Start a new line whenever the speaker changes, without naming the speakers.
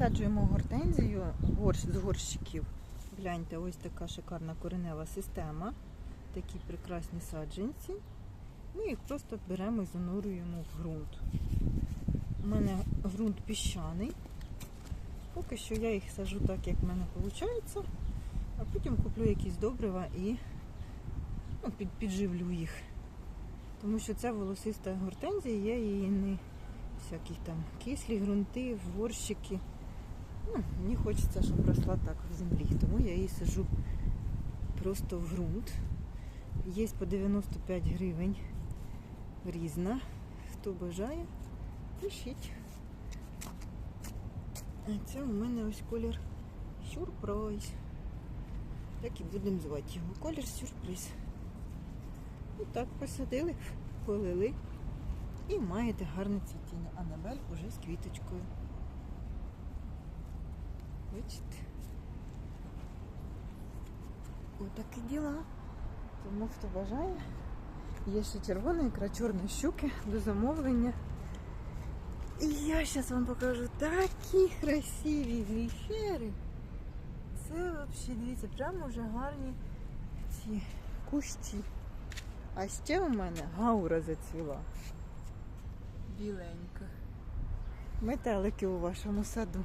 Висаджуємо гортензію горщ, з горщиків. Гляньте, ось така шикарна коренева система. Такі прекрасні саджанці. Ми їх просто беремо і занурюємо в ґрунт. У мене ґрунт піщаний. Поки що я їх сажу так, як в мене виходить, а потім куплю якісь добрива і ну, під, підживлю їх. Тому що ця волосиста гортензія, я її не всякі там кислі ґрунти, горщики. Ну, мені хочеться, щоб росла так в землі, тому я її сажу просто в ґрунт. Є по 95 гривень різна. Хто бажає, пишіть. А це у мене ось колір сюрприз. Так і будемо звати його. Колір сюрприз. Отак посадили, полили. І маєте гарне цвітіння. Анабель уже з квіточкою. Бачите? Отакі діла. Тому хто бажає. Є ще червона ікра щуки до замовлення. І я зараз вам покажу такі красиві гліфери. Це взагалі, дивіться, прямо вже гарні ці кущі. А ще у мене гаура зацвіла. Біленька. Метелики у вашому саду.